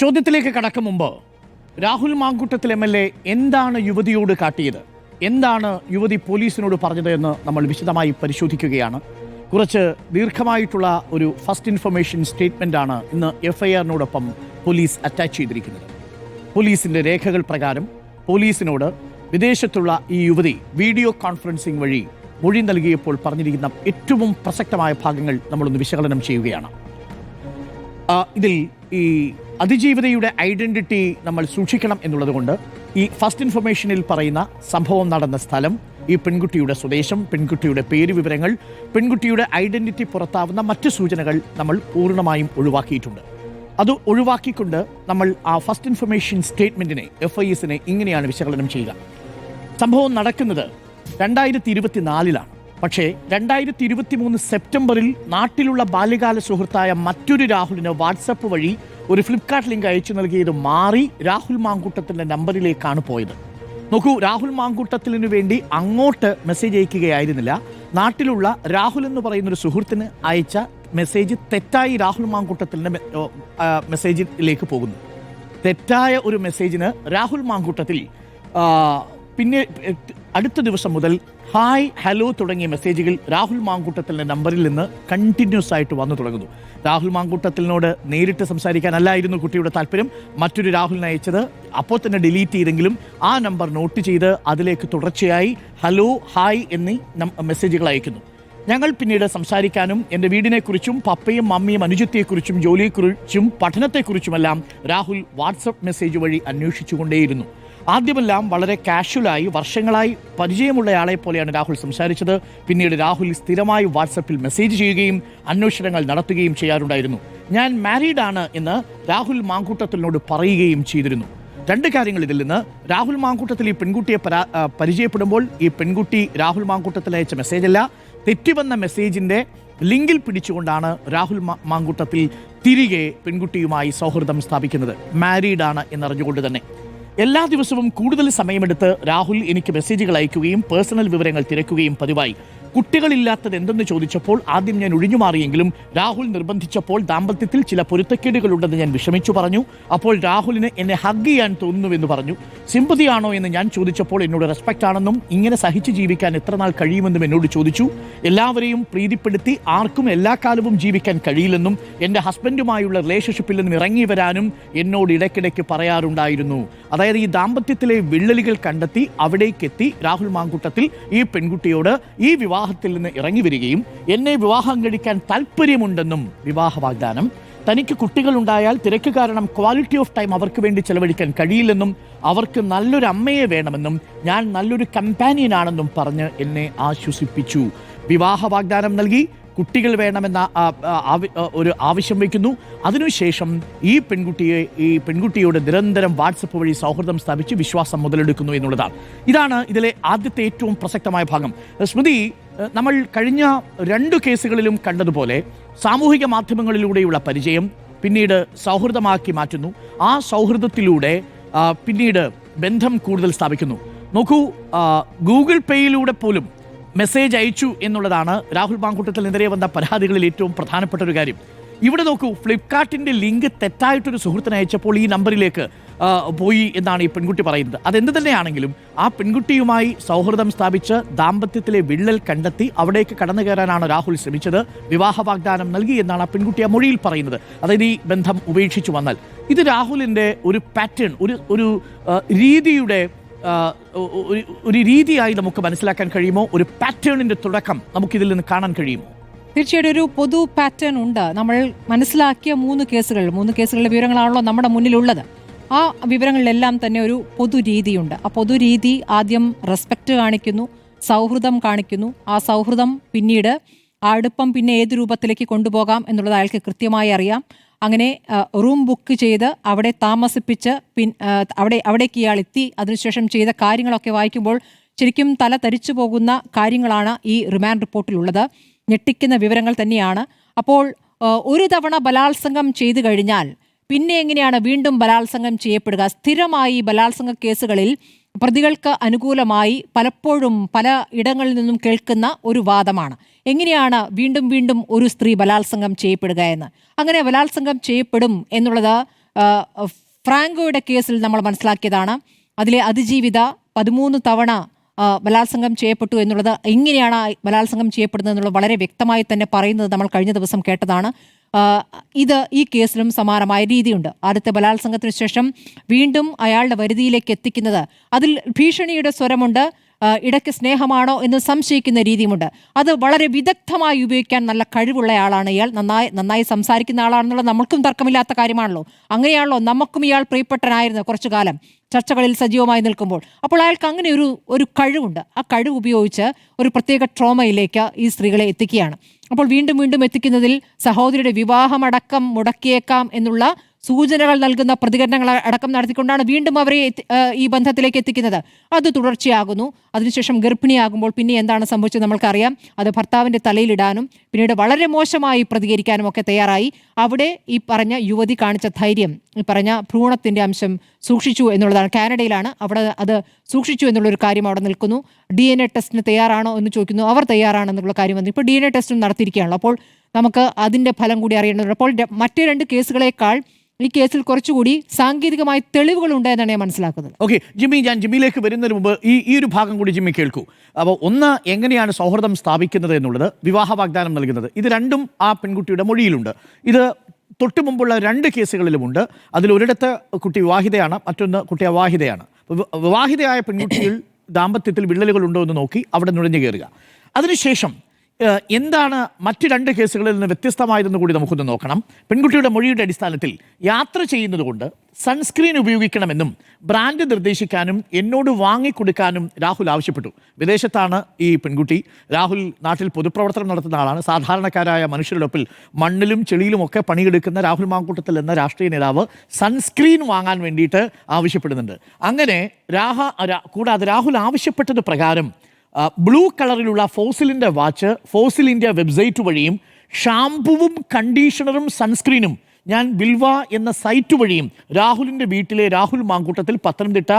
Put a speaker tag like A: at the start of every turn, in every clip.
A: ചോദ്യത്തിലേക്ക് കടക്കും മുമ്പ് Rahul Mamkootathil M L A എന്താണ് യുവതിയോട് കാട്ടിയത്? എന്താണ് യുവതി പോലീസിനോട് പറഞ്ഞത് എന്ന് നമ്മൾ വിശദമായി പരിശോധിക്കുകയാണ്. കുറച്ച് ദീർഘമായിട്ടുള്ള ഒരു ഫസ്റ്റ് ഇൻഫർമേഷൻ സ്റ്റേറ്റ്മെന്റ് ആണ് ഇന്ന് എഫ്ഐആറിനോടൊപ്പം പോലീസ് അറ്റാച്ച് ചെയ്തിരിക്കുന്നത്. പോലീസിന്റെ രേഖകൾ പ്രകാരം പോലീസിനോട് വിദേശത്തുള്ള ഈ യുവതി വീഡിയോ കോൺഫറൻസിംഗ് വഴി മൊഴി നൽകിയപ്പോൾ പറഞ്ഞിരിക്കുന്ന ഏറ്റവും പ്രസക്തമായ ഭാഗങ്ങൾ നമ്മളൊന്ന് വിശകലനം ചെയ്യുകയാണ്. ഇതിൽ ഈ അതിജീവിതയുടെ ഐഡന്റിറ്റി നമ്മൾ സൂക്ഷിക്കണം എന്നുള്ളതുകൊണ്ട് ഈ ഫസ്റ്റ് ഇൻഫർമേഷനിൽ പറയുന്ന സംഭവം നടന്ന സ്ഥലം ഈ പെൺകുട്ടിയുടെ സ്വദേശം പെൺകുട്ടിയുടെ പേര് വിവരങ്ങൾ പെൺകുട്ടിയുടെ ഐഡന്റിറ്റി പുറത്താവുന്ന മറ്റ് സൂചനകൾ നമ്മൾ പൂർണമായും ഒഴിവാക്കിയിട്ടുണ്ട്. അത് ഒഴിവാക്കിക്കൊണ്ട് നമ്മൾ ആ ഫസ്റ്റ് ഇൻഫർമേഷൻ സ്റ്റേറ്റ്മെന്റിനെ എഫ് ഐ എസിനെ ഇങ്ങനെയാണ് വിശകലനം ചെയ്യുക. സംഭവം നടക്കുന്നത് രണ്ടായിരത്തി ഇരുപത്തിനാലിലാണ്. പക്ഷേ രണ്ടായിരത്തി ഇരുപത്തി മൂന്ന് സെപ്റ്റംബറിൽ നാട്ടിലുള്ള ബാല്യകാല സുഹൃത്തായ മറ്റൊരു രാഹുലിന് വാട്സപ്പ് വഴി ഒരു ഫ്ലിപ്കാർട്ട് ലിങ്ക് അയച്ചു നൽകിയത് മാറി രാഹുൽ മാങ്കൂട്ടത്തിന്റെ നമ്പറിലേക്കാണ് പോയത്. നോക്കൂ രാഹുൽ മാങ്കൂട്ടത്തിനു വേണ്ടി അങ്ങോട്ട് മെസ്സേജ് അയക്കുകയായിരുന്നില്ല. നാട്ടിലുള്ള രാഹുൽ എന്ന് പറയുന്ന ഒരു സുഹൃത്തിന് അയച്ച മെസ്സേജ് തെറ്റായി രാഹുൽ മാങ്കൂട്ടത്തിന്റെ മെ- ഓ, മെസ്സേജിലേക്ക് പോകുന്നു. തെറ്റായ ഒരു മെസ്സേജിന് രാഹുൽ മാങ്കൂട്ടത്തിൽ പിന്നെ അടുത്ത ദിവസം മുതൽ ഹായ് ഹലോ തുടങ്ങിയ മെസ്സേജുകൾ രാഹുൽ മാങ്കൂട്ടത്തിന്റെ നമ്പറിൽ നിന്ന് കണ്ടിന്യൂസ് ആയിട്ട് വന്നു തുടങ്ങുന്നു. രാഹുൽ മാങ്കൂട്ടത്തിനോട് നേരിട്ട് സംസാരിക്കാനല്ലായിരുന്നു കുട്ടിയുടെ താല്പര്യം. മറ്റൊരു രാഹുലിനെ അയച്ചത് അപ്പോൾ തന്നെ ഡിലീറ്റ് ചെയ്തെങ്കിലും ആ നമ്പർ നോട്ട് ചെയ്ത് അതിലേക്ക് തുടർച്ചയായി ഹലോ ഹായ് എന്നീ മെസ്സേജുകൾ അയക്കുന്നു. ഞങ്ങൾ പിന്നീട് സംസാരിക്കാനും എന്റെ വീടിനെക്കുറിച്ചും പപ്പയും മമ്മിയും അനുജത്തെക്കുറിച്ചും ജോലിയെക്കുറിച്ചും പഠനത്തെക്കുറിച്ചുമെല്ലാം രാഹുൽ വാട്സപ്പ് മെസ്സേജ് വഴി അന്വേഷിച്ചുകൊണ്ടേയിരുന്നു. ആദ്യമെല്ലാം വളരെ കാഷ്വലായി വർഷങ്ങളായി പരിചയമുള്ളയാളെ പോലെയാണ് രാഹുൽ സംസാരിച്ചത്. പിന്നീട് രാഹുൽ സ്ഥിരമായി വാട്സപ്പിൽ മെസ്സേജ് ചെയ്യുകയും അന്വേഷണങ്ങൾ നടത്തുകയും ചെയ്യാറുണ്ടായിരുന്നു. ഞാൻ മാരീഡ് ആണ് എന്ന് രാഹുൽ മാങ്കൂട്ടത്തിനോട് പറയുകയും ചെയ്തിരുന്നു. രണ്ട് കാര്യങ്ങൾ ഇതിൽ നിന്ന്. രാഹുൽ മാങ്കൂട്ടത്തിൽ ഈ പെൺകുട്ടിയെ പരാ പരിചയപ്പെടുമ്പോൾ ഈ പെൺകുട്ടി രാഹുൽ മാങ്കൂട്ടത്തിൽ അയച്ച മെസ്സേജ് അല്ല. തെറ്റിവന്ന മെസ്സേജിന്റെ ലിങ്കിൽ പിടിച്ചുകൊണ്ടാണ് രാഹുൽ മാങ്കൂട്ടത്തിൽ തിരികെ പെൺകുട്ടിയുമായി സൗഹൃദം സ്ഥാപിക്കുന്നത്. മാരീഡ് ആണ് എന്നറിഞ്ഞുകൊണ്ട് തന്നെ. എല്ലാ ദിവസവും കൂടുതൽ സമയമെടുത്ത് രാഹുൽ എനിക്ക് മെസ്സേജുകൾ അയക്കുകയും പേഴ്സണൽ വിവരങ്ങൾ തിരക്കുകയും പതിവായി. കുട്ടികളില്ലാത്തത് എന്തെന്ന് ചോദിച്ചപ്പോൾ ആദ്യം ഞാൻ ഒഴിഞ്ഞു മാറിയെങ്കിലും രാഹുൽ നിർബന്ധിച്ചപ്പോൾ ദാമ്പത്യത്തിൽ ചില പൊരുത്തക്കേടുകളുണ്ടെന്ന് ഞാൻ വിഷമിച്ചു പറഞ്ഞു. അപ്പോൾ രാഹുലിന് എന്നെ ഹഗ് ചെയ്യാൻ തോന്നുന്നുവെന്ന് പറഞ്ഞു. സിമ്പതിയാണോ എന്ന് ഞാൻ ചോദിച്ചപ്പോൾ എന്നോട് റെസ്പെക്റ്റ് ആണെന്നും ഇങ്ങനെ സഹിച്ചു ജീവിക്കാൻ എത്ര നാൾ കഴിയുമെന്നും എന്നോട് ചോദിച്ചു. എല്ലാവരെയും പ്രീതിപ്പെടുത്തി ആർക്കും എല്ലാ കാലവും ജീവിക്കാൻ കഴിയില്ലെന്നും എന്റെ ഹസ്ബൻഡുമായുള്ള റിലേഷൻഷിപ്പിൽ നിന്നും ഇറങ്ങി വരാനും എന്നോട് ഇടയ്ക്കിടയ്ക്ക് പറയാറുണ്ടായിരുന്നു. അതായത് ഈ ദാമ്പത്യത്തിലെ വിള്ളലുകൾ കണ്ടെത്തി അവിടേക്കെത്തി രാഹുൽ മാങ്കുട്ടത്തിൽ ഈ പെൺകുട്ടിയോട് ഈ വിവാഹത്തിൽ നിന്ന് ഇറങ്ങി വരികയും എന്നെ വിവാഹം കഴിക്കാൻ താല്പര്യമുണ്ടെന്നും വിവാഹ വാഗ്ദാനം. തനിക്ക് കുട്ടികളുണ്ടായാൽ തിരക്ക് കാരണം ക്വാളിറ്റി ഓഫ് ടൈം അവർക്ക് വേണ്ടി ചെലവഴിക്കാൻ കഴിയില്ലെന്നും അവർക്ക് നല്ലൊരു അമ്മയെ വേണമെന്നും ഞാൻ നല്ലൊരു കമ്പാനിയനാണെന്നും പറഞ്ഞ് എന്നെ ആശ്വസിപ്പിച്ചു. വിവാഹ വാഗ്ദാനം നൽകി കുട്ടികൾ വേണമെന്ന ഒരു ആവശ്യം വയ്ക്കുന്നു. അതിനുശേഷം ഈ പെൺകുട്ടിയെ ഈ പെൺകുട്ടിയോട് നിരന്തരം വാട്സപ്പ് വഴി സൗഹൃദം സ്ഥാപിച്ച് വിശ്വാസം മുതലെടുക്കുന്നു എന്നുള്ളതാണ്. ഇതാണ് ഇതിലെ ആദ്യത്തെ ഏറ്റവും പ്രസക്തമായ ഭാഗം. സ്മൃതി നമ്മൾ കഴിഞ്ഞ രണ്ട് കേസുകളിലും കണ്ടതുപോലെ സാമൂഹിക മാധ്യമങ്ങളിലൂടെയുള്ള പരിചയം പിന്നീട് സൗഹൃദമാക്കി മാറ്റുന്നു. ആ സൗഹൃദത്തിലൂടെ പിന്നീട് ബന്ധം കൂടുതൽ സ്ഥാപിക്കുന്നു. നോക്കൂ ഗൂഗിൾ പേയിലൂടെ പോലും മെസ്സേജ് അയച്ചു എന്നുള്ളതാണ് രാഹുൽ മാങ്കൂട്ടത്തിനെതിരെ വന്ന പരാതികളിൽ ഏറ്റവും പ്രധാനപ്പെട്ട ഒരു കാര്യം. ഇവിടെ നോക്കൂ ഫ്ലിപ്കാർട്ടിന്റെ ലിങ്ക് തെറ്റായിട്ടൊരു സുഹൃത്തിന് അയച്ചപ്പോൾ ഈ നമ്പറിലേക്ക് പോയി എന്നാണ് ഈ പെൺകുട്ടി പറയുന്നത്. അതെന്ത് തന്നെയാണെങ്കിലും ആ പെൺകുട്ടിയുമായി സൗഹൃദം സ്ഥാപിച്ച് ദാമ്പത്യത്തിലെ വിള്ളൽ കണ്ടെത്തി അവിടേക്ക് കടന്നു കയറാനാണ് രാഹുൽ ശ്രമിച്ചത്. വിവാഹ വാഗ്ദാനം നൽകി എന്നാണ് ആ പെൺകുട്ടി ആ മൊഴിയിൽ പറയുന്നത്. അതായത് ഈ ബന്ധം ഉപേക്ഷിച്ചു വന്നാൽ. ഇത് രാഹുലിന്റെ ഒരു പാറ്റേൺ ഒരു ഒരു രീതിയുടെ ഒരു രീതിയായി നമുക്ക് മനസ്സിലാക്കാൻ കഴിയുമോ? ഒരു പാറ്റേണിന്റെ തുടക്കം നമുക്കിതിൽ നിന്ന് കാണാൻ കഴിയുമോ?
B: തീർച്ചയായിട്ടും ഒരു പൊതു പാറ്റേൺ ഉണ്ട്. നമ്മൾ മനസ്സിലാക്കിയ മൂന്ന് കേസുകൾ മൂന്ന് കേസുകളുടെ വിവരങ്ങളാണല്ലോ നമ്മുടെ മുന്നിലുള്ളത്. ആ വിവരങ്ങളിലെല്ലാം തന്നെ ഒരു പൊതു രീതിയുണ്ട്. ആ പൊതു രീതി ആദ്യം റെസ്പെക്റ്റ് കാണിക്കുന്നു സൗഹൃദം കാണിക്കുന്നു. ആ സൗഹൃദം പിന്നീട് ആ അടുപ്പം പിന്നെ ഏത് രൂപത്തിലേക്ക് കൊണ്ടുപോകാം എന്നുള്ളത് അയാൾക്ക് കൃത്യമായി അറിയാം. അങ്ങനെ റൂം ബുക്ക് ചെയ്ത് അവിടെ താമസിപ്പിച്ച് പിൻ അവിടെ അവിടേക്ക് ഇയാൾ എത്തി. അതിനുശേഷം ചെയ്ത കാര്യങ്ങളൊക്കെ വായിക്കുമ്പോൾ ശരിക്കും തല തരിച്ചു പോകുന്ന കാര്യങ്ങളാണ് ഈ റിമാൻഡ് റിപ്പോർട്ടിലുള്ളത് ഞെട്ടിക്കുന്ന വിവരങ്ങൾ തന്നെയാണ്. അപ്പോൾ ഒരു തവണ ബലാത്സംഗം ചെയ്തു കഴിഞ്ഞാൽ പിന്നെ എങ്ങനെയാണ് വീണ്ടും ബലാത്സംഗം ചെയ്യപ്പെടുക? സ്ഥിരമായി ബലാത്സംഗ കേസുകളിൽ പ്രതികൾക്ക് അനുകൂലമായി പലപ്പോഴും പല ഇടങ്ങളിൽ നിന്നും കേൾക്കുന്ന ഒരു വാദമാണ്. എങ്ങനെയാണ് വീണ്ടും വീണ്ടും ഒരു സ്ത്രീ ബലാത്സംഗം ചെയ്യപ്പെടുക എന്ന്? അങ്ങനെ ബലാത്സംഗം ചെയ്യപ്പെടും എന്നുള്ളത് ഫ്രാങ്കോയുടെ കേസിൽ നമ്മൾ മനസ്സിലാക്കിയതാണ്. അതിലെ അതിജീവിത പതിമൂന്ന് തവണ ബലാത്സംഗം ചെയ്യപ്പെട്ടു എന്നുള്ളത് എങ്ങനെയാണ് ബലാത്സംഗം ചെയ്യപ്പെടുന്നത് എന്നുള്ളത് വളരെ വ്യക്തമായി തന്നെ പറയുന്നത് നമ്മൾ കഴിഞ്ഞ ദിവസം കേട്ടതാണ്. ഇത് ഈ കേസിലും സമാനമായ രീതിയുണ്ട്. ആദ്യത്തെ ബലാത്സംഗത്തിന് ശേഷം വീണ്ടും അയാളുടെ വരുതിയിലേക്ക് എത്തിക്കുന്നത് അതിൽ ഭീഷണിയുടെ സ്വരമുണ്ട്. ഇടയ്ക്ക് സ്നേഹമാണോ എന്ന് സംശയിക്കുന്ന രീതിയുമുണ്ട്. അത് വളരെ വിദഗ്ധമായി ഉപയോഗിക്കാൻ നല്ല കഴിവുള്ള ആളാണ് ഇയാൾ. നന്നായി നന്നായി സംസാരിക്കുന്ന ആളാണെന്നുള്ള നമ്മൾക്കും തർക്കമില്ലാത്ത കാര്യമാണല്ലോ. അങ്ങനെയാണല്ലോ നമുക്കും ഇയാൾ പ്രിയപ്പെട്ടനായിരുന്നു കുറച്ചു കാലം. ചർച്ചകളിൽ സജീവമായി നിൽക്കുമ്പോൾ. അപ്പോൾ അയാൾക്ക് അങ്ങനെ ഒരു ഒരു കഴിവുണ്ട്. ആ കഴിവ് ഉപയോഗിച്ച് ഒരു പ്രത്യേക ട്രോമയിലേക്ക് ഈ സ്ത്രീകളെ എത്തിക്കുകയാണ്. അപ്പോൾ വീണ്ടും വീണ്ടും എത്തിക്കുന്നതിൽ സഹോദരിയുടെ വിവാഹമടക്കം മുടക്കിയേക്കാം എന്നുള്ള സൂചനകൾ നൽകുന്ന പ്രതികരണങ്ങൾ അടക്കം നടത്തിക്കൊണ്ടാണ് വീണ്ടും അവരെ ഈ ബന്ധത്തിലേക്ക് എത്തിക്കുന്നത്. അത് തുടർച്ചയാകുന്നു. അതിനുശേഷം ഗർഭിണിയാകുമ്പോൾ പിന്നെ എന്താണ് സംഭവിച്ചത് നമ്മൾക്കറിയാം. അത് ഭർത്താവിന്റെ തലയിലിടാനും പിന്നീട് വളരെ മോശമായി പ്രതികരിക്കാനും ഒക്കെ തയ്യാറായി. അവിടെ ഈ പറഞ്ഞ യുവതി കാണിച്ച ധൈര്യം ഈ പറഞ്ഞ ഭ്രൂണത്തിന്റെ അംശം സൂക്ഷിച്ചു എന്നുള്ളതാണ്. കാനഡയിലാണ് അവിടെ അത് സൂക്ഷിച്ചു എന്നുള്ളൊരു കാര്യം അവിടെ നിൽക്കുന്നു. ഡി എൻ എ ടെസ്റ്റിന് തയ്യാറാണോ എന്ന് ചോദിക്കുന്നു. അവർ തയ്യാറാണെന്നുള്ള കാര്യം വന്നു. ഇപ്പോൾ ഡി എൻ എ ടെസ്റ്റും നടത്തിയിരിക്കുകയാണല്ലോ. അപ്പോൾ നമുക്ക് അതിന്റെ ഫലം കൂടി അറിയേണ്ടതുണ്ട്. അപ്പോൾ മറ്റ് രണ്ട് കേസുകളേക്കാൾ ഈ കേസിൽ കുറച്ചുകൂടി സാങ്കേതികമായ തെളിവുകൾ ഉണ്ടായെന്നാണ് ഞാൻ മനസ്സിലാക്കുന്നത്.
A: ഓക്കെ ജിമ്മി ഞാൻ ജിമ്മിയിലേക്ക് വരുന്നതിന് മുമ്പ് ഈ ഈ ഒരു ഭാഗം കൂടി ജിമ്മി കേൾക്കൂ. അപ്പോൾ ഒന്ന് എങ്ങനെയാണ് സൗഹൃദം സ്ഥാപിക്കുന്നത് എന്നുള്ളത് വിവാഹ വാഗ്ദാനം നൽകുന്നത്. ഇത് രണ്ടും ആ പെൺകുട്ടിയുടെ മൊഴിയിലുണ്ട്. ഇത് തൊട്ടു മുമ്പുള്ള രണ്ട് കേസുകളിലുമുണ്ട്. അതിലൊരിടത്ത് കുട്ടി വിവാഹിതയാണ് മറ്റൊന്ന് കുട്ടി അവാഹിതയാണ് വിവാഹിതയായ പെൺകുട്ടിയിൽ ദാമ്പത്യത്തിൽ വിള്ളലുകൾ ഉണ്ടോ എന്ന് നോക്കി അവിടെ നുഴഞ്ഞു കയറുക. അതിനുശേഷം എന്താണ് മറ്റ് രണ്ട് കേസുകളിൽ നിന്ന് വ്യത്യസ്തമായതെന്ന് കൂടി നമുക്കൊന്ന് നോക്കണം. പെൺകുട്ടിയുടെ മൊഴിയുടെ അടിസ്ഥാനത്തിൽ യാത്ര ചെയ്യുന്നതുകൊണ്ട് സൺസ്ക്രീൻ ഉപയോഗിക്കണമെന്നും ബ്രാൻഡ് നിർദ്ദേശിക്കാനും എന്നോട് വാങ്ങിക്കൊടുക്കാനും രാഹുൽ ആവശ്യപ്പെട്ടു. വിദേശത്താണ് ഈ പെൺകുട്ടി. രാഹുൽ നാട്ടിൽ പൊതുപ്രവർത്തനം നടത്തുന്ന ആളാണ്. സാധാരണക്കാരായ മനുഷ്യരുടെ ഒപ്പിൽ മണ്ണിലും ചെളിയിലും ഒക്കെ പണിയെടുക്കുന്ന രാഹുൽ മാങ്കൂട്ടത്തിൽ എന്ന രാഷ്ട്രീയ നേതാവ് സൺസ്ക്രീൻ വാങ്ങാൻ വേണ്ടിയിട്ട് ആവശ്യപ്പെടുന്നുണ്ട്. അങ്ങനെ രാഹ കൂടാതെ രാഹുൽ ആവശ്യപ്പെട്ടത് പ്രകാരം ബ്ലൂ കളറിലുള്ള ഫോസിലിന്റെ വാച്ച് ഫോസിൽ ഇന്ത്യ വെബ്സൈറ്റ് വഴിയും ഷാംപൂവും കണ്ടീഷണറും സൺസ്ക്രീനും ഞാൻ ബിൽവ എന്ന സൈറ്റ് വഴിയും രാഹുലിന്റെ വീട്ടിലെ രാഹുൽ മാങ്കൂട്ടത്തിൽ പത്തനംതിട്ട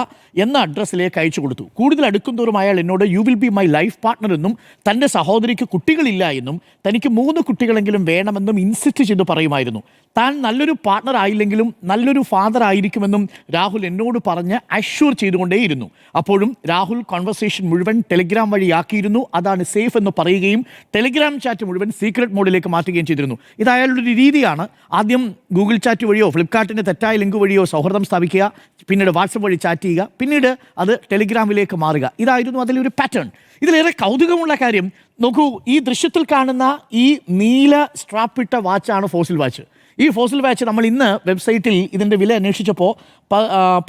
A: എന്ന അഡ്രസ്സിലേക്ക് അയച്ചു കൊടുത്തു. കൂടുതൽ അടുക്കുന്തോറും അയാൾ എന്നോട് you will be my life partner എന്നും തന്റെ സഹോദരിക്ക് കുട്ടികളില്ല എന്നും തനിക്ക് മൂന്ന് കുട്ടികളെങ്കിലും വേണമെന്നും ഇൻസിസ്റ്റ് ചെയ്ത് പറയുമായിരുന്നു. താൻ നല്ലൊരു പാർട്ണർ ആയില്ലെങ്കിലും നല്ലൊരു ഫാദർ ആയിരിക്കുമെന്നും രാഹുൽ എന്നോട് പറഞ്ഞ് അഷ്യൂർ ചെയ്തുകൊണ്ടേയിരുന്നു. അപ്പോഴും രാഹുൽ കോൺവെർസേഷൻ മുഴുവൻ ടെലിഗ്രാം വഴിയാക്കിയിരുന്നു അതാണ് സേഫ് എന്ന് പറയുകയും ടെലിഗ്രാം ചാറ്റ് മുഴുവൻ സീക്രട്ട് മോഡിലേക്ക് മാറ്റുകയും ചെയ്തിരുന്നു. ഇത് അയാളുടെ രീതിയാണ്. ആദ്യം ഗൂഗിൾ ചാറ്റ് വഴിയോ ഫ്ലിപ്കാർട്ടിന്റെ തെറ്റായ ലിങ്ക് വഴിയോ സൗഹൃദം സ്ഥാപിക്കുക പിന്നീട് വാട്സപ്പ് വഴി ചാറ്റ് ചെയ്യുക പിന്നീട് അത് ടെലിഗ്രാമിലേക്ക് മാറുക. ഇതായിരുന്നു അതിലൊരു പാറ്റേൺ ഇതിലേറെ കൗതുകമുള്ള കാര്യം നോക്കൂ ഈ ദൃശ്യത്തിൽ കാണുന്ന ഈ നീല സ്ട്രാപ്പിട്ട വാച്ചാണ് ഫോസിൽ വാച്ച് ഈ ഫോസിൽ വാച്ച് നമ്മൾ ഇന്ന് വെബ്സൈറ്റിൽ ഇതിന്റെ വില അന്വേഷിച്ചപ്പോൾ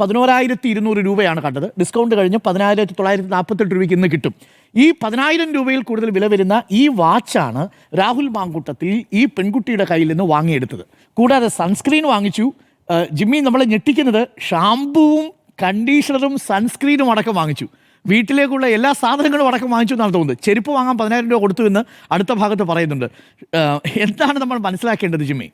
A: പതിനോരായിരത്തി ഇരുന്നൂറ് രൂപയാണ് കണ്ടത്. ഡിസ്കൗണ്ട് കഴിഞ്ഞ് പതിനായിരത്തി തൊള്ളായിരത്തി നാൽപ്പത്തെട്ട് രൂപയ്ക്ക് ഇന്ന് കിട്ടും. ഈ പതിനായിരം രൂപയിൽ കൂടുതൽ വില വരുന്ന ഈ വാച്ചാണ് രാഹുൽ മാങ്കൂട്ടത്തിൽ ഈ പെൺകുട്ടിയുടെ കയ്യിൽ നിന്ന് വാങ്ങിയെടുത്തത്. കൂടാതെ സൺസ്ക്രീൻ വാങ്ങിച്ചു. ജിമ്മി നമ്മളെ ഞെട്ടിക്കുന്നത് ഷാംപൂവും കണ്ടീഷണറും സൺസ്ക്രീനും അടക്കം വാങ്ങിച്ചു. വീട്ടിലേക്കുള്ള എല്ലാ സാധനങ്ങളും അടക്കം വാങ്ങിച്ചു എന്നാണ് തോന്നുന്നത്. ചെരുപ്പ് വാങ്ങാൻ പതിനായിരം രൂപ കൊടുത്തു എന്ന് അടുത്ത ഭാഗത്ത് പറയുന്നുണ്ട്. എന്താണ് നമ്മൾ മനസ്സിലാക്കേണ്ടത് ജിമ്മി?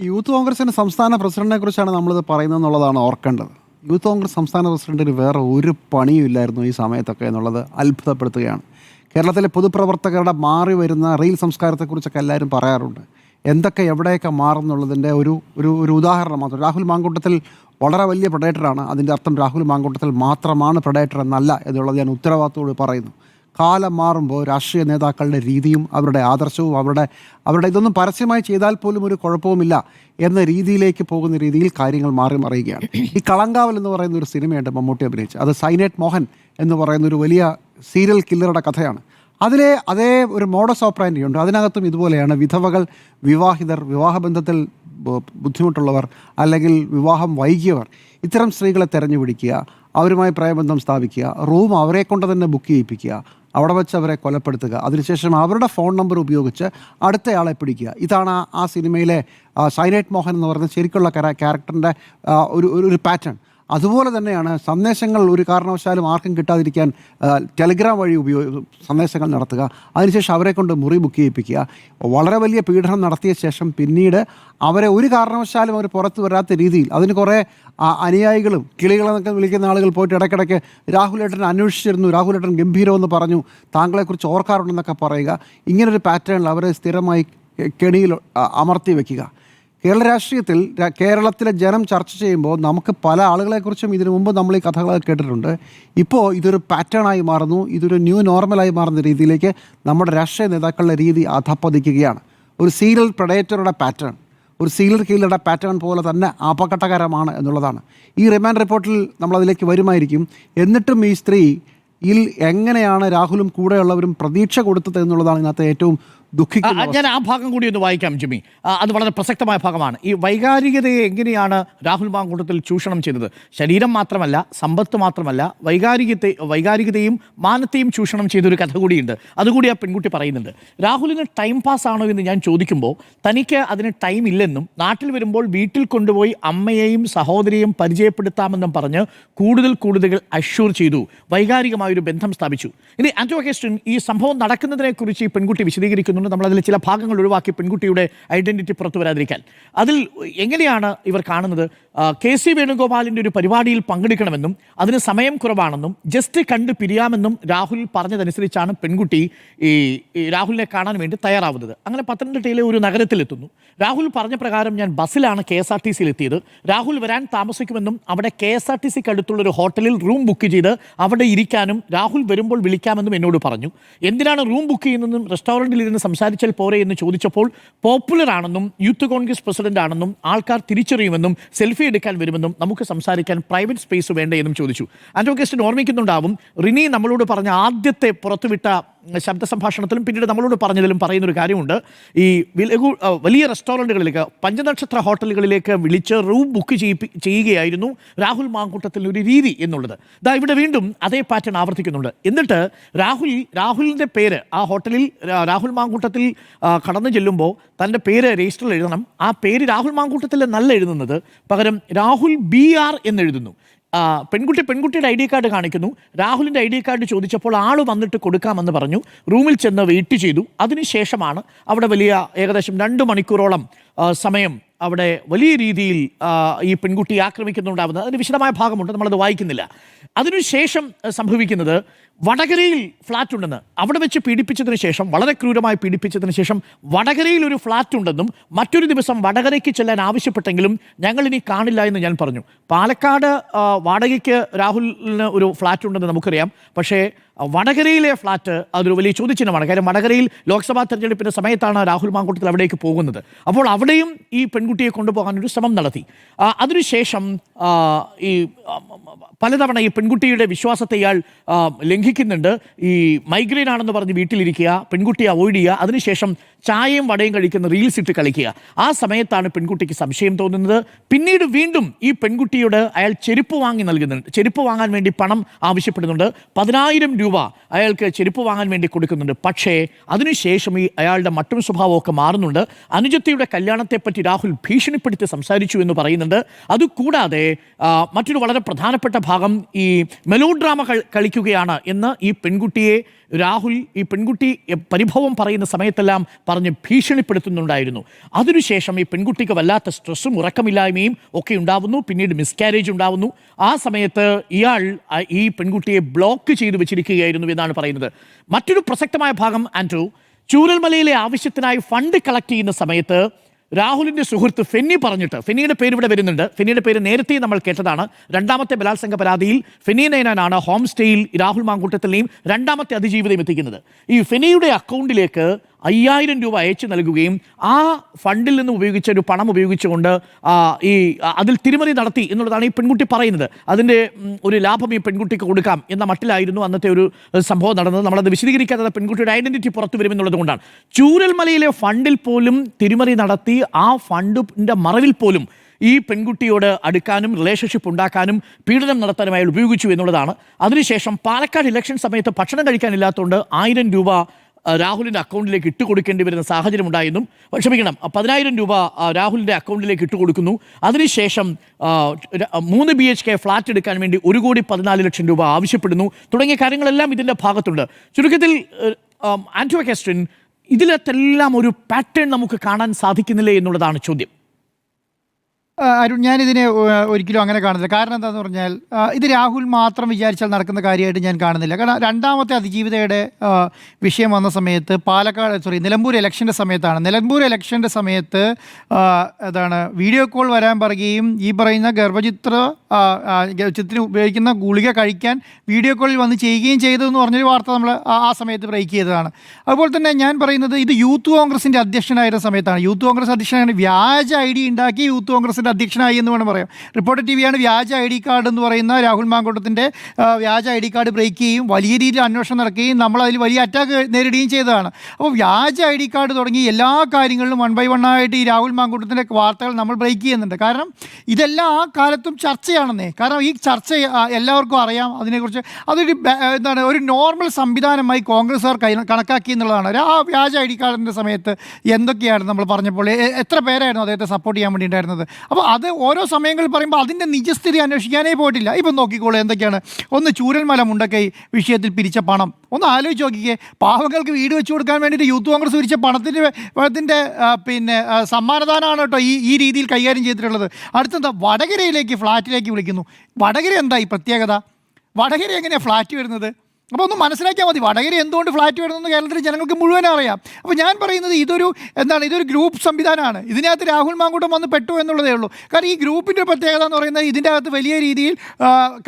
C: യൂത്ത് കോൺഗ്രസിന്റെ സംസ്ഥാന പ്രസിഡന്റിനെ കുറിച്ചാണ് നമ്മളിത് പറയുന്നത് എന്നുള്ളതാണ് ഓർക്കേണ്ടത്. യൂത്ത് കോൺഗ്രസ് സംസ്ഥാന പ്രസിഡന്റിന് വേറെ ഒരു പണിയും ഇല്ലായിരുന്നു ഈ സമയത്തൊക്കെ എന്നുള്ളത് അത്ഭുതപ്പെടുത്തുകയാണ്. കേരളത്തിലെ പൊതുപ്രവർത്തകരുടെ മാറി വരുന്ന റെയിൽ സംസ്കാരത്തെക്കുറിച്ചൊക്കെ എല്ലാവരും പറയാറുണ്ട്. എന്തൊക്കെ എവിടെയൊക്കെ മാറും എന്നുള്ളതിന്റെ ഒരു ഒരു ഒരു ഉദാഹരണം മാത്രം. രാഹുൽ മാങ്കൂട്ടത്തിൽ വളരെ വലിയ പ്രൊഡേറ്ററാണ് അതിന്റെ അർത്ഥം രാഹുൽ മാങ്കൂട്ടത്തിൽ മാത്രമാണ് പ്രൊഡേറ്റർ എന്നല്ല എന്നുള്ളത് ഞാൻ ഉത്തരവാദിത്തോട് പറയുന്നു. കാലം മാറുമ്പോൾ രാഷ്ട്രീയ നേതാക്കളുടെ രീതിയും അവരുടെ ആദർശവും അവരുടെ അവരുടെ ഇതൊന്നും പരസ്യമായി ചെയ്താൽ പോലും ഒരു കുഴപ്പവുമില്ല എന്ന രീതിയിലേക്ക് പോകുന്ന രീതിയിൽ കാര്യങ്ങൾ മാറി മറിയുകയാണ്. ഈ കളങ്കാവൽ എന്ന് പറയുന്ന ഒരു സിനിമയുണ്ട് മമ്മൂട്ടി അഭിനയിച്ച്. അത് സൈനേറ്റ് മോഹൻ എന്ന് പറയുന്ന ഒരു വലിയ സീരിയൽ കില്ലറുടെ കഥയാണ്. അതിലെ അതേ ഒരു മോഡസ് ഓപ്പറാൻഡി ഉണ്ട് അതിനകത്തും ഇതുപോലെയാണ് വിധവകൾ വിവാഹിതർ വിവാഹബന്ധത്തിൽ ബുദ്ധിമുട്ടുള്ളവർ അല്ലെങ്കിൽ വിവാഹം വൈകിയവർ ഇത്തരം സ്ത്രീകളെ തെരഞ്ഞുപിടിക്കുക അവരുമായി പ്രയബന്ധം സ്ഥാപിക്കുക റൂം അവരെ കൊണ്ട് തന്നെ ബുക്ക് ചെയ്യിപ്പിക്കുക അവിടെ വെച്ച് അവരെ കൊലപ്പെടുത്തുക. അതിനുശേഷം അവരുടെ ഫോൺ നമ്പർ ഉപയോഗിച്ച് അടുത്തയാളെ പിടിക്കുക. ഇതാണ് ആ- സിനിമയിലെ സൈനൈറ്റ് മോഹൻ എന്ന് പറയുന്ന ശരിക്കുള്ള ക്യാരക്ടറിന്റെ ഒരു- ഒരു പാറ്റേൺ. അതുപോലെ തന്നെയാണ് സന്ദേശങ്ങൾ ഒരു കാരണവശാലും ആർക്കും കിട്ടാതിരിക്കാൻ ടെലിഗ്രാം വഴി ഉപയോഗ സന്ദേശങ്ങൾ നടത്തുക അതിനുശേഷം അവരെ കൊണ്ട് മുറി ബുക്ക് ചെയ്യിപ്പിക്കുക. വളരെ വലിയ പീഡനം നടത്തിയ ശേഷം പിന്നീട് അവരെ ഒരു കാരണവശാലും അവർ പുറത്ത് വരാത്ത രീതിയിൽ അതിന് കുറേ അനുയായികളും കിളികളെന്നൊക്കെ വിളിക്കുന്ന ആളുകൾ പോയിട്ട് ഇടയ്ക്കിടയ്ക്ക് രാഹുലേട്ടൻ അന്വേഷിച്ചിരുന്നു. രാഹുലേട്ടൻ ഗംഭീരമെന്ന് പറഞ്ഞു. താങ്കളെക്കുറിച്ച് ഓർക്കാറുണ്ടെന്നൊക്കെ പറയുക. ഇങ്ങനൊരു പാറ്റേണിൽ അവരെ സ്ഥിരമായി കെണിയിൽ അമർത്തി വെക്കുക. കേരള രാഷ്ട്രീയത്തിൽ കേരളത്തിലെ ജനം ചർച്ച ചെയ്യുമ്പോൾ നമുക്ക് പല ആളുകളെക്കുറിച്ചും ഇതിനു മുമ്പ് നമ്മൾ ഈ കഥകളൊക്കെ കേട്ടിട്ടുണ്ട്. ഇപ്പോൾ ഇതൊരു പാറ്റേണായി മാറുന്നു. ഇതൊരു ന്യൂ നോർമലായി മാറുന്ന രീതിയിലേക്ക് നമ്മുടെ രാഷ്ട്രീയ നേതാക്കളുടെ രീതി അധപ്പതിക്കുകയാണ് ഒരു സീരിയൽ പ്രഡേറ്ററുടെ പാറ്റേൺ ഒരു സീരിയൽ കില്ലറുടെ പാറ്റേൺ പോലെ തന്നെ അപകടകരമാണ് എന്നുള്ളതാണ്. ഈ റിമാൻഡ് റിപ്പോർട്ടിൽ നമ്മളതിലേക്ക് വരുമായിരിക്കും. എന്നിട്ടും ഈ സ്ത്രീ ഇതിൽ എങ്ങനെയാണ് രാഹുലും കൂടെയുള്ളവരും പ്രതീക്ഷ കൊടുത്തത് എന്നുള്ളതാണ് ഇതിനകത്ത് ഏറ്റവും ദുഃഖിക്കുന്ന
A: ഞാൻ ആ ഭാഗം കൂടി ഒന്ന് വായിക്കാം ജിമ്മി. അത് വളരെ പ്രസക്തമായ ഭാഗമാണ്. ഈ വൈകാരികതയെ എങ്ങനെയാണ് രാഹുൽ മാങ്കൂട്ടത്തിൽ ചൂഷണം ചെയ്തത് ശരീരം മാത്രമല്ല സമ്പത്ത് മാത്രമല്ല വൈകാരികത്തെ വൈകാരികതയും മാനത്തെയും ചൂഷണം ചെയ്തൊരു കഥ കൂടിയുണ്ട്. അതുകൂടി ആ പെൺകുട്ടി പറയുന്നുണ്ട്. രാഹുലിന് ടൈം പാസ് ആണോ എന്ന് ഞാൻ ചോദിക്കുമ്പോൾ തനിക്ക് അതിന് ടൈം ഇല്ലെന്നും നാട്ടിൽ വരുമ്പോൾ വീട്ടിൽ കൊണ്ടുപോയി അമ്മയെയും സഹോദരിയെയും പരിചയപ്പെടുത്താമെന്നും പറഞ്ഞ് കൂടുതൽ കൂടുതൽ അഷ്യൂർ ചെയ്തു വൈകാരികമായൊരു ബന്ധം സ്ഥാപിച്ചു. ഇനി ആന്റോ ഈ സംഭവം നടക്കുന്നതിനെക്കുറിച്ച് ഈ പെൺകുട്ടി വിശദീകരിക്കുന്നുണ്ട്? നമ്മൾ നമ്മളതിൽ ചില ഭാഗങ്ങൾ ഒഴിവാക്കി പെൺകുട്ടിയുടെ ഐഡന്റിറ്റി പുറത്തു വരാതിരിക്കാൻ. അതിൽ എങ്ങനെയാണ് ഇവർ കാണുന്നത്? കെ സി വേണുഗോപാലിന്റെ ഒരു പരിപാടിയിൽ പങ്കെടുക്കണമെന്നും അതിന് സമയം കുറവാണെന്നും ജസ്റ്റ് കണ്ട് പിരിയാമെന്നും രാഹുൽ പറഞ്ഞതനുസരിച്ചാണ് പെൺകുട്ടി ഈ രാഹുലിനെ കാണാൻ വേണ്ടി തയ്യാറാവുന്നത്. അങ്ങനെ പത്തനംതിട്ടയിലെ ഒരു നഗരത്തിലെത്തുന്നു. രാഹുൽ പറഞ്ഞ പ്രകാരം ഞാൻ ബസ്സിലാണ് കെ എസ് ആർ ടി സിയിൽ എത്തിയത് രാഹുൽ വരാൻ താമസിക്കുമെന്നും അവിടെ കെ എസ് ആർ ടി സിക്ക് അടുത്തുള്ള ഒരു ഹോട്ടലിൽ റൂം ബുക്ക് ചെയ്ത് അവിടെ ഇരിക്കാനും രാഹുൽ വരുമ്പോൾ വിളിക്കാമെന്നും എന്നോട് പറഞ്ഞു. എന്തിനാണ് റൂം ബുക്ക് ചെയ്യുന്നതെന്നും റെസ്റ്റോറന്റിൽ ഇരുന്ന് സംസാരിച്ചാൽ പോരെ എന്ന് ചോദിച്ചപ്പോൾ പോപ്പുലർ ആണെന്നും യൂത്ത് കോൺഗ്രസ് പ്രസിഡന്റ് ആണെന്നും ആൾക്കാർ തിരിച്ചറിയുമെന്നും സെൽഫി എടുക്കാൻ വരുമെന്നും നമുക്ക് സംസാരിക്കാൻ പ്രൈവറ്റ് സ്പേസ് വേണ്ടേ എന്നും ചോദിച്ചു. അഡ്വക്കേസ്റ്റിന് ഓർമ്മിക്കുന്നുണ്ടാവും റിനി നമ്മളോട് പറഞ്ഞ ആദ്യത്തെ പുറത്തുവിട്ട ശബ്ദ സംഭാഷണത്തിലും പിന്നീട് നമ്മളോട് പറഞ്ഞതിലും പറയുന്നൊരു കാര്യമുണ്ട്. ഈ ലഘു വലിയ റെസ്റ്റോറന്റുകളിലേക്ക് പഞ്ചനക്ഷത്ര ഹോട്ടലുകളിലേക്ക് വിളിച്ച് റൂം ബുക്ക് ചെയ്യിപ്പി ചെയ്യുകയായിരുന്നു രാഹുൽ മാങ്കൂട്ടത്തിൽ ഒരു രീതി എന്നുള്ളത്. ഇതാ ഇവിടെ വീണ്ടും അതേ പാറ്റേൺ ആവർത്തിക്കുന്നുണ്ട്. എന്നിട്ട് രാഹുൽ രാഹുലിന്റെ പേര് ആ ഹോട്ടലിൽ രാഹുൽ മാങ്കൂട്ടത്തിൽ കടന്നു ചെല്ലുമ്പോൾ തന്റെ പേര് രജിസ്റ്ററിൽ എഴുതണം. ആ പേര് രാഹുൽ മാങ്കൂട്ടത്തിൽ നല്ല എഴുതുന്നത് പകരം രാഹുൽ ബി ആർ എന്നെഴുതുന്നു പെൺകുട്ടി പെൺകുട്ടിയുടെ ഐ ഡി കാർഡ് കാണിക്കുന്നു. രാഹുലിന്റെ ഐ ഡി കാർഡ് ചോദിച്ചപ്പോൾ ആൾ വന്നിട്ട് കൊടുക്കാമെന്ന് പറഞ്ഞു. റൂമിൽ ചെന്ന് വെയിറ്റ് ചെയ്തു. അതിനുശേഷമാണ് അവിടെ വലിയ ഏകദേശം രണ്ട് മണിക്കൂറോളം സമയം അവിടെ വലിയ രീതിയിൽ ഈ പെൺകുട്ടി ആക്രമിക്കുന്നുണ്ടാവുന്നത്. അതിന് വിശദമായ ഭാഗമുണ്ട്. നമ്മളത് വായിക്കുന്നില്ല. അതിനുശേഷം സംഭവിക്കുന്നത് വടകരയിൽ ഫ്ലാറ്റ് ഉണ്ടെന്ന്. അവിടെ വെച്ച് പീഡിപ്പിച്ചതിന് ശേഷം വളരെ ക്രൂരമായി പീഡിപ്പിച്ചതിന് ശേഷം വടകരയിൽ ഒരു ഫ്ലാറ്റ് ഉണ്ടെന്നും മറ്റൊരു ദിവസം വടകരയ്ക്ക് ചെല്ലാൻ ആവശ്യപ്പെട്ടെങ്കിലും ഞങ്ങൾ ഇനി കാണില്ല എന്ന് ഞാൻ പറഞ്ഞു. പാലക്കാട് വാടകയ്ക്ക് രാഹുലിന് ഒരു ഫ്ലാറ്റ് ഉണ്ടെന്ന് നമുക്കറിയാം. പക്ഷേ വടകരയിലെ ഫ്ലാറ്റ് അതൊരു വലിയ ചോദ്യചിഹ്നമാണ്. കാര്യം വടകരയിൽ ലോക്സഭാ തെരഞ്ഞെടുപ്പിന്റെ സമയത്താണ് രാഹുൽ മാങ്കൂട്ടത്തിൽ അവിടേക്ക് പോകുന്നത്. അപ്പോൾ അവിടെയും ഈ പെൺകുട്ടിയെ കൊണ്ടുപോകാൻ ഒരു ശ്രമം നടത്തി. അതിനുശേഷം ഈ പലതവണ ഈ പെൺകുട്ടിയുടെ വിശ്വാസത്തെ ഇയാൾ ലംഘിക്കുന്നുണ്ട്. ഈ മൈഗ്രെയിൻ ആണെന്ന് പറഞ്ഞ് വീട്ടിലിരിക്കുക പെൺകുട്ടിയെ അവോയ്ഡ് ചെയ്യുക അതിനുശേഷം ചായയും വടയും കഴിക്കുന്ന റീൽസ് ഇട്ട് കളിക്കുക. ആ സമയത്താണ് പെൺകുട്ടിക്ക് സംശയം തോന്നുന്നത്. പിന്നീട് വീണ്ടും ഈ പെൺകുട്ടിയോട് അയാൾ ചെരുപ്പ് വാങ്ങി നൽകുന്നുണ്ട് ചെരുപ്പ് വാങ്ങാൻ വേണ്ടി പണം ആവശ്യപ്പെടുന്നുണ്ട്. പതിനായിരം രൂപ അയാൾക്ക് ചെരുപ്പ് വാങ്ങാൻ വേണ്ടി കൊടുക്കുന്നുണ്ട്. പക്ഷേ അതിനുശേഷം ഈ അയാളുടെ മറ്റും സ്വഭാവമൊക്കെ മാറുന്നുണ്ട്. അനുജത്തിയുടെ കല്യാണത്തെപ്പറ്റി രാഹുൽ ഭീഷണിപ്പെടുത്തി സംസാരിച്ചു എന്ന് പറയുന്നുണ്ട്. അതുകൂടാതെ മറ്റൊരു വളരെ പ്രധാനപ്പെട്ട ഭാഗം ഈ മെലോ ഡ്രാമ കളിക്കുകയാണ് എന്ന് ഈ പെൺകുട്ടിയെ രാഹുൽ ഈ പെൺകുട്ടി പരിഭവം പറയുന്ന സമയത്തെല്ലാം പറഞ്ഞ് ഭീഷണിപ്പെടുത്തുന്നുണ്ടായിരുന്നു. അതിനുശേഷം ഈ പെൺകുട്ടിക്ക് വല്ലാത്ത സ്ട്രെസ്സും ഉറക്കമില്ലായ്മയും ഒക്കെ ഉണ്ടാവുന്നു. പിന്നീട് മിസ്കാരേജ് ഉണ്ടാവുന്നു. ആ സമയത്ത് ഇയാൾ ഈ പെൺകുട്ടിയെ ബ്ലോക്ക് ചെയ്തു വെച്ചിരിക്കുകയായിരുന്നു എന്നാണ് പറയുന്നത്. മറ്റൊരു പ്രസക്തമായ ഭാഗം ആൻഡ്രു ചൂരൽമലയിലെ ആവശ്യത്തിനായി ഫണ്ട് കളക്ട് ചെയ്യുന്ന സമയത്ത് രാഹുലിന്റെ സുഹൃത്ത് ഫെന്നി പറഞ്ഞിട്ട് ഫെന്നിയുടെ പേര് ഇവിടെ വരുന്നുണ്ട്. ഫെന്നിയുടെ പേര് നേരത്തെ നമ്മൾ കേട്ടതാണ്. രണ്ടാമത്തെ ബലാത്സംഗ പരാതിയിൽ ഫെന്നി നയനാണ് ഹോം സ്റ്റേയിൽ രാഹുൽ മാങ്കൂട്ടത്തിലെയും രണ്ടാമത്തെ അതിജീവിതം എത്തിക്കുന്നത്. ഈ ഫെനിയുടെ അക്കൗണ്ടിലേക്ക് അയ്യായിരം രൂപ അയച്ചു നൽകുകയും ആ ഫണ്ടിൽ നിന്ന് ഉപയോഗിച്ച ഒരു പണം ഉപയോഗിച്ചുകൊണ്ട് ഈ അതിൽ തിരുമതി നടത്തി എന്നുള്ളതാണ് ഈ പെൺകുട്ടി പറയുന്നത്. അതിന്റെ ഒരു ലാഭം ഈ പെൺകുട്ടിക്ക് കൊടുക്കാം എന്ന മട്ടിലായിരുന്നു അന്നത്തെ ഒരു സംഭവം നടന്നത്. നമ്മളത് വിശദീകരിക്കാതെ പെൺകുട്ടിയുടെ ഐഡന്റിറ്റി പുറത്തു വരുമെന്നുള്ളത് കൊണ്ടാണ്. ചൂരൽമലയിലെ ഫണ്ടിൽ പോലും തിരുമതി നടത്തി ആ ഫണ്ടിന്റെ മറവിൽ പോലും ഈ പെൺകുട്ടിയോട് അടുക്കാനും റിലേഷൻഷിപ്പ് ഉണ്ടാക്കാനും പീഡനം നടത്താനും അയാൾ ഉപയോഗിച്ചു എന്നുള്ളതാണ്. അതിനുശേഷം പാലക്കാട് ഇലക്ഷൻ സമയത്ത് ഭക്ഷണം കഴിക്കാനില്ലാത്തതുകൊണ്ട് ആയിരം രൂപ രാഹുലിന്റെ അക്കൗണ്ടിലേക്ക് ഇട്ട് കൊടുക്കേണ്ടി വരുന്ന സാഹചര്യം ഉണ്ടായിരുന്നു ക്ഷമിക്കണം പതിനായിരം രൂപ രാഹുലിന്റെ അക്കൗണ്ടിലേക്ക് ഇട്ട് കൊടുക്കുന്നു. അതിനുശേഷം മൂന്ന് ബി എച്ച് കെ ഫ്ലാറ്റ് എടുക്കാൻ വേണ്ടി ഒരു കോടി പതിനാല് ലക്ഷം രൂപ ആവശ്യപ്പെടുന്നു. തുടങ്ങിയ കാര്യങ്ങളെല്ലാം ഇതിന്റെ ഭാഗത്തുണ്ട്. ചുരുക്കത്തിൽ ആന്റോ കെസ്റ്റിൻ ഇതിലത്തെല്ലാം ഒരു പാറ്റേൺ നമുക്ക് കാണാൻ സാധിക്കുന്നില്ലേ എന്നുള്ളതാണ് ചോദ്യം.
D: അരുൺ ഞാനിതിനെ ഒരിക്കലും അങ്ങനെ കാണുന്നില്ല. കാരണം എന്താണെന്ന് പറഞ്ഞാൽ ഇത് രാഹുൽ മാത്രം വിചാരിച്ചാൽ നടക്കുന്ന കാര്യമായിട്ട് ഞാൻ കാണുന്നില്ല. കാരണം രണ്ടാമത്തെ അതിജീവിതയുടെ വിഷയം വന്ന സമയത്ത് പാലക്കാട് സോറി നിലമ്പൂർ ഇലക്ഷന്റെ സമയത്താണ്. നിലമ്പൂർ ഇലക്ഷന്റെ സമയത്ത് എന്താണ് വീഡിയോ കോൾ വരാൻ പറയുകയും ഈ പറയുന്ന ഗർഭചിത്ര ചിത്രം ഉപയോഗിക്കുന്ന ഗുളിക കഴിക്കാൻ വീഡിയോ കോളിൽ വന്ന് ചെയ്യുകയും ചെയ്തു എന്ന് പറഞ്ഞൊരു വാർത്ത നമ്മൾ ആ സമയത്ത് ബ്രേക്ക് ചെയ്തതാണ്. അതുപോലെ തന്നെ ഞാൻ പറയുന്നത് ഇത് യൂത്ത് കോൺഗ്രസിന്റെ അധ്യക്ഷനായിരുന്ന സമയത്താണ്. യൂത്ത് കോൺഗ്രസ് അധ്യക്ഷനാണ് വ്യാജ ഐ ഡി ഉണ്ടാക്കി യൂത്ത് കോൺഗ്രസിന്റെ അധ്യക്ഷനായി എന്ന് വേണം പറയാം. റിപ്പോർട്ടർ ടി വിയാണ് വ്യാജ ഐ ഡി കാർഡ് എന്ന് പറയുന്ന രാഹുൽ മാങ്കോട്ടത്തിന്റെ വ്യാജ ഐ ഡി കാർഡ് ബ്രേക്ക് ചെയ്യും വലിയ രീതിയിൽ അന്വേഷണം നടക്കുകയും നമ്മൾ അതിൽ വലിയ അറ്റാക്ക് നേരിടുകയും ചെയ്തതാണ്. അപ്പോൾ വ്യാജ ഐ ഡി കാർഡ് തുടങ്ങി എല്ലാ കാര്യങ്ങളിലും വൺ ബൈ വൺ ആയിട്ട് ഈ രാഹുൽ മാങ്കൂട്ടത്തിന്റെ വാർത്തകൾ നമ്മൾ ബ്രേക്ക് ചെയ്യുന്നുണ്ട്. കാരണം ഇതെല്ലാം ആ കാലത്തും ചർച്ചയാണെന്നേ. കാരണം ഈ ചർച്ച എല്ലാവർക്കും അറിയാം അതിനെക്കുറിച്ച്. അതൊരു എന്താണ് ഒരു നോർമൽ സംവിധാനമായി കോൺഗ്രസ്സുകാർ കണക്കാക്കി എന്നുള്ളതാണ്. ആ വ്യാജ ഐ ഡി കാർഡിന്റെ സമയത്ത് എന്തൊക്കെയാണ് നമ്മൾ പറഞ്ഞപ്പോൾ എത്ര പേരായിരുന്നു അദ്ദേഹത്തെ സപ്പോർട്ട് ചെയ്യാൻ വേണ്ടി ഉണ്ടായിരുന്നത് അപ്പോൾ അത് ഓരോ സമയങ്ങളിൽ പറയുമ്പോൾ അതിന്റെ നിജസ്ഥിതി അന്വേഷിക്കാനേ പോയിട്ടില്ല. ഇപ്പം നോക്കിക്കോളൂ എന്തൊക്കെയാണ്. ഒന്ന് ചൂരൽമല മുണ്ടക്കൈ വിഷയത്തിൽ പിരിച്ച പണം. ഒന്ന് ആലോചിച്ച് നോക്കിക്കേ. പാവങ്ങൾക്ക് വീട് വെച്ച് കൊടുക്കാൻ വേണ്ടിയിട്ട് യൂത്ത് കോൺഗ്രസ് പിരിച്ച പണത്തിന്റെ പണത്തിന്റെ പിന്നെ സമ്മാനദാനമാണ് കേട്ടോ ഈ ഈ രീതിയിൽ കൈകാര്യം ചെയ്തിട്ടുള്ളത്. അടുത്തെന്താ? വടകരയിലേക്ക് ഫ്ലാറ്റിലേക്ക് വിളിക്കുന്നു. വടകര എന്താ ഈ പ്രത്യേകത? വടകര എങ്ങനെയാണ് ഫ്ലാറ്റ് വരുന്നത്? അപ്പോൾ ഒന്ന് മനസ്സിലാക്കിയാൽ മതി. വടകര എന്തുകൊണ്ട് ഫ്ലാറ്റ് വരുന്നതെന്ന് കേരളത്തിലെ ജനങ്ങൾക്ക് മുഴുവൻ അറിയാം. അപ്പോൾ ഞാൻ പറയുന്നത് ഇതൊരു എന്താണ് ഇതൊരു ഗ്രൂപ്പ് സംവിധാനമാണ്. ഇതിനകത്ത് രാഹുൽ മാങ്കൂട്ടം വന്ന് പെട്ടു എന്നുള്ളതേ ഉള്ളൂ. കാരണം ഈ ഗ്രൂപ്പിന്റെ പ്രത്യേകത എന്ന് പറയുന്നത് ഇതിന്റെ അകത്ത് വലിയ രീതിയിൽ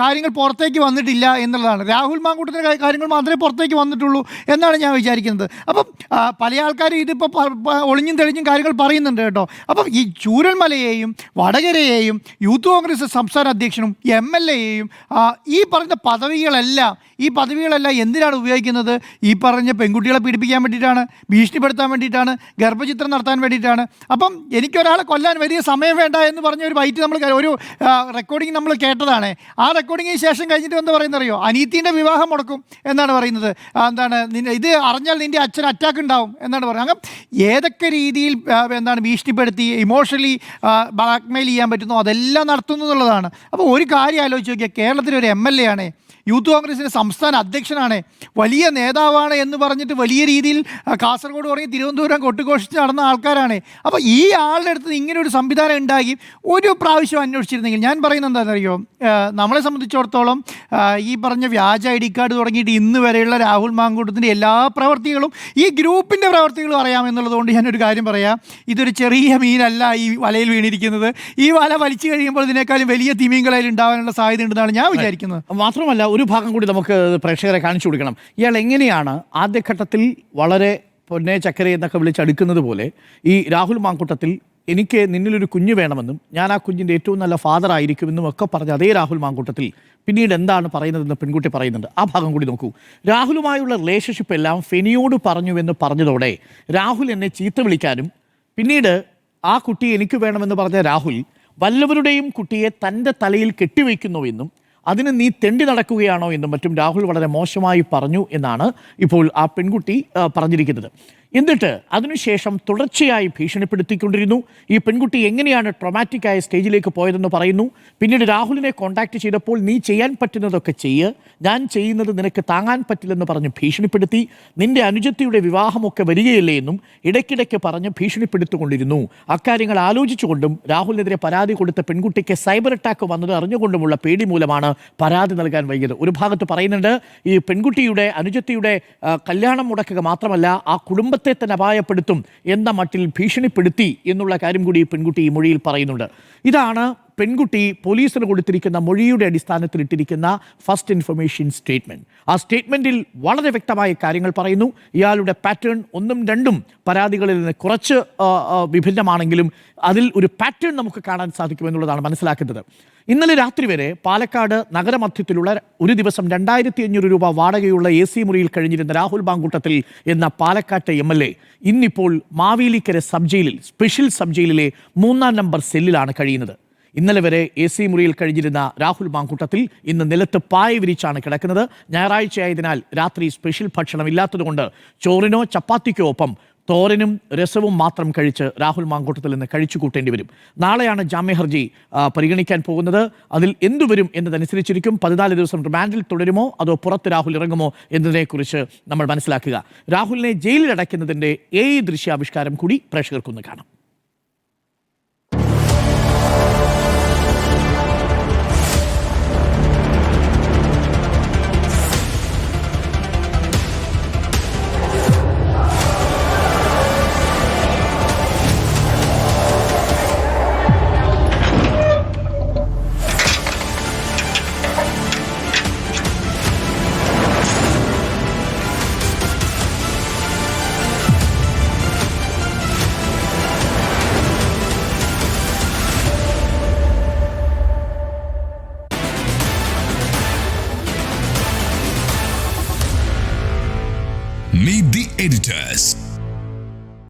D: കാര്യങ്ങൾ പുറത്തേക്ക് വന്നിട്ടില്ല എന്നുള്ളതാണ്. രാഹുൽ മാങ്കൂട്ടത്തിന്റെ കാര്യങ്ങൾ മാത്രമേ പുറത്തേക്ക് വന്നിട്ടുള്ളൂ എന്നാണ് ഞാൻ വിചാരിക്കുന്നത്. അപ്പം പല ആൾക്കാരും ഇതിപ്പോൾ ഒളിഞ്ഞും തെളിഞ്ഞും കാര്യങ്ങൾ പറയുന്നുണ്ട് കേട്ടോ. അപ്പം ഈ ചൂരൽമലയെയും വടകരയെയും യൂത്ത് കോൺഗ്രസ് സംസ്ഥാന അധ്യക്ഷനും എം എൽ എയെയും ഈ പറഞ്ഞ പദവികളെല്ലാം ഈ പദവികളെല്ലാം എന്തിനാണ് ഉപയോഗിക്കുന്നത്? ഈ പറഞ്ഞ പെൺകുട്ടികളെ പീഡിപ്പിക്കാൻ വേണ്ടിയിട്ടാണ് ഭീഷണിപ്പെടുത്താൻ വേണ്ടിയിട്ടാണ് ഗർഭചിത്രം നടത്താൻ വേണ്ടിയിട്ടാണ്. അപ്പം എനിക്കൊരാളെ കൊല്ലാൻ വലിയ സമയം വേണ്ട എന്ന് പറഞ്ഞ ഒരു ബൈറ്റ് നമ്മൾ ഒരു റെക്കോർഡിംഗ് നമ്മൾ കേട്ടതാണ്. ആ റെക്കോർഡിങ്ങിന് ശേഷം കഴിഞ്ഞിട്ട് എന്താ പറയുന്നത് അറിയോ അനീത്തിന്റെ വിവാഹം മുടക്കും എന്നാണ് പറയുന്നത്. എന്താണ് ഇത് അറിഞ്ഞാൽ നിന്റെ അച്ഛൻ അറ്റാക്ക് ഉണ്ടാവും എന്നാണ് പറയുന്നത്. അങ്ങനെ ഏതൊക്കെ രീതിയിൽ എന്താണ് ഭീഷണിപ്പെടുത്തി ഇമോഷണലി ബ്ലാക്ക്മെയിൽ ചെയ്യാൻ പറ്റുന്നോ? അതെല്ലാം നടത്തുന്നു എന്നുള്ളതാണ്. അപ്പോൾ ഒരു കാര്യം ആലോചിച്ച് നോക്കിയാൽ കേരളത്തിലെ ഒരു എം എൽ എ ആണ്. യൂത്ത് കോൺഗ്രസിന്റെ സംസ്ഥാന അധ്യക്ഷനാണ്. വലിയ നേതാവാണ് എന്ന് പറഞ്ഞിട്ട് വലിയ രീതിയിൽ കാസർഗോഡ് തുടങ്ങി തിരുവനന്തപുരം കൊട്ടുഘോഷിച്ച് നടന്ന ആൾക്കാരാണ്. അപ്പോൾ ഈ ആളുടെ അടുത്ത് ഇങ്ങനെ ഒരു സംവിധാനം ഉണ്ടാക്കി ഒരു പ്രാവശ്യം അന്വേഷിച്ചിരുന്നെങ്കിൽ ഞാൻ പറയുന്നത് എന്താണെന്നറിയോ? നമ്മളെ സംബന്ധിച്ചിടത്തോളം ഈ പറഞ്ഞ വ്യാജ ഐ ഡി കാർഡ് തുടങ്ങിയിട്ട് ഇന്ന് വരെയുള്ള രാഹുൽ മാങ്കൂട്ടത്തിന്റെ എല്ലാ പ്രവർത്തികളും ഈ ഗ്രൂപ്പിന്റെ പ്രവർത്തികളും അറിയാമെന്നുള്ളതുകൊണ്ട് ഞാനൊരു കാര്യം പറയാം. ഇതൊരു ചെറിയ മീനല്ല ഈ വലയിൽ വീണിരിക്കുന്നത്. ഈ വല വലിച്ചു കഴിയുമ്പോൾ ഇതിനേക്കാളും വലിയ തിമീങ്കളയിൽ ഉണ്ടാവാനുള്ള സാധ്യത ഉണ്ടെന്നാണ് ഞാൻ വിചാരിക്കുന്നത്.
A: മാത്രമല്ല ഒരു ഭാഗം കൂടി നമുക്ക് പ്രേക്ഷകരെ കാണിച്ചു കൊടുക്കണം. ഇയാൾ എങ്ങനെയാണ് ആദ്യഘട്ടത്തിൽ വളരെ പൊന്നെ ചക്കര എന്നൊക്കെ വിളിച്ചടുക്കുന്നത് പോലെ ഈ രാഹുൽ മാങ്കൂട്ടത്തിൽ എനിക്ക് നിന്നിലൊരു കുഞ്ഞ് വേണമെന്നും ഞാൻ ആ കുഞ്ഞിന്റെ ഏറ്റവും നല്ല ഫാദർ ആയിരിക്കുമെന്നും ഒക്കെ പറഞ്ഞ അതേ രാഹുൽ മാങ്കൂട്ടത്തിൽ പിന്നീട് എന്താണ് പറയുന്നതെന്ന് പെൺകുട്ടി പറയുന്നുണ്ട്. ആ ഭാഗം കൂടി നോക്കൂ. രാഹുലുമായുള്ള റിലേഷൻഷിപ്പ് എല്ലാം ഫെനിയോട് പറഞ്ഞു എന്ന് പറഞ്ഞതോടെ രാഹുൽ എന്നെ ചീത്ത വിളിക്കാനും പിന്നീട് ആ കുട്ടി എനിക്ക് വേണമെന്ന് പറഞ്ഞ രാഹുൽ വല്ലവരുടെയും കുട്ടിയെ തന്റെ തലയിൽ കെട്ടിവെക്കുന്നുവെന്നും അതിന് നീ തെണ്ടി നടക്കുകയാണോ എന്നും മറ്റും രാഹുൽ വളരെ മോശമായി പറഞ്ഞു എന്നാണ് ഇപ്പോൾ ആ പെൺകുട്ടി പറഞ്ഞിരിക്കുന്നത്. എന്നിട്ട് അതിനുശേഷം തുടർച്ചയായി ഭീഷണിപ്പെടുത്തിക്കൊണ്ടിരുന്നു. ഈ പെൺകുട്ടി എങ്ങനെയാണ് ട്രൊമാറ്റിക് ആയ സ്റ്റേജിലേക്ക് പോയതെന്ന് പറയുന്നു. പിന്നീട് രാഹുലിനെ കോൺടാക്ട് ചെയ്തപ്പോൾ നീ ചെയ്യാൻ പറ്റുന്നതൊക്കെ ചെയ്യ്. ഞാൻ ചെയ്യുന്നത് നിനക്ക് താങ്ങാൻ പറ്റില്ലെന്ന് പറഞ്ഞ് ഭീഷണിപ്പെടുത്തി. നിന്റെ അനുജത്തിയുടെ വിവാഹമൊക്കെ വരികയില്ലേ എന്നും ഇടയ്ക്കിടയ്ക്ക് പറഞ്ഞ് ഭീഷണിപ്പെടുത്തിക്കൊണ്ടിരുന്നു. അക്കാര്യങ്ങൾ ആലോചിച്ചുകൊണ്ടും രാഹുലിനെതിരെ പരാതി കൊടുത്ത പെൺകുട്ടിക്ക് സൈബർ അറ്റാക്ക് വന്നത് അറിഞ്ഞുകൊണ്ടുമുള്ള പേടി മൂലമാണ് പരാതി നൽകാൻ വൈകിയത്. ഒരു ഭാഗത്ത് പറയുന്നുണ്ട് ഈ പെൺകുട്ടിയുടെ അനുജത്തിയുടെ കല്യാണം മുടക്കുക മാത്രമല്ല ആ കുടുംബത്തെ തന്നെ അപായപ്പെടുത്തും എന്ന മട്ടിൽ ഭീഷണിപ്പെടുത്തി എന്നുള്ള കാര്യം കൂടി പെൺകുട്ടി ഈ മൊഴിയിൽ പറയുന്നുണ്ട്. ഇതാണ് പെൺകുട്ടി പോലീസിന് കൊടുത്തിരിക്കുന്ന മൊഴിയുടെ അടിസ്ഥാനത്തിൽ ഇട്ടിരിക്കുന്ന ഫസ്റ്റ് ഇൻഫർമേഷൻ സ്റ്റേറ്റ്മെന്റ് ആ സ്റ്റേറ്റ്മെന്റിൽ വളരെ വ്യക്തമായ കാര്യങ്ങൾ പറയുന്നു. ഇയാളുടെ പാറ്റേൺ ഒന്നും രണ്ടും പരാതികളിൽ നിന്ന് കുറച്ച് വിഭിന്നമാണെങ്കിലും അതിൽ ഒരു പാറ്റേൺ നമുക്ക് കാണാൻ സാധിക്കുമെന്നുള്ളതാണ് മനസ്സിലാക്കുന്നത് ഇന്നലെ രാത്രി വരെ പാലക്കാട് നഗരമധ്യത്തിലുള്ള ഒരു ദിവസം രണ്ടായിരത്തി അഞ്ഞൂറ് രൂപ വാടകയുള്ള എ സി മുറിയിൽ കഴിഞ്ഞിരുന്ന രാഹുൽ ബാങ്കൂട്ടത്തിൽ എന്ന പാലക്കാട്ടെ എം എൽ എ ഇന്നിപ്പോൾ മാവേലിക്കര സബ് ജയിലിൽ സ്പെഷ്യൽ സബ് ജയിലിലെ മൂന്നാം നമ്പർ സെല്ലിലാണ് കഴിയുന്നത്. ഇന്നലെ വരെ എ സി മുറിയിൽ കഴിഞ്ഞിരുന്ന രാഹുൽ മാങ്കൂട്ടത്തിൽ ഇന്ന് നിലത്ത് പായ വിരിച്ചാണ് കിടക്കുന്നത്. ഞായറാഴ്ചയായതിനാൽ രാത്രി സ്പെഷ്യൽ ഭക്ഷണം ഇല്ലാത്തതുകൊണ്ട് ചോറിനോ ചപ്പാത്തിക്കോ ഒപ്പം തോരനും രസവും മാത്രം കഴിച്ച് രാഹുൽ മാങ്കൂട്ടത്തിൽ നിന്ന് കഴിച്ചു കൂട്ടേണ്ടി വരും. നാളെയാണ് ജാമ്യ ഹർജി പരിഗണിക്കാൻ പോകുന്നത്. അതിൽ എന്തുവരും എന്നതനുസരിച്ചിരിക്കും. പതിനാല് ദിവസം റിമാൻഡിൽ തുടരുമോ? അതോ പുറത്ത് രാഹുൽ ഇറങ്ങുമോ എന്നതിനെക്കുറിച്ച് നമ്മൾ മനസ്സിലാക്കുക. രാഹുലിനെ ജയിലിൽ അടയ്ക്കുന്നതിന്റെ ഏ ദൃശ്യാവിഷ്കാരം കൂടി പ്രേക്ഷകർക്കൊന്ന് കാണാം.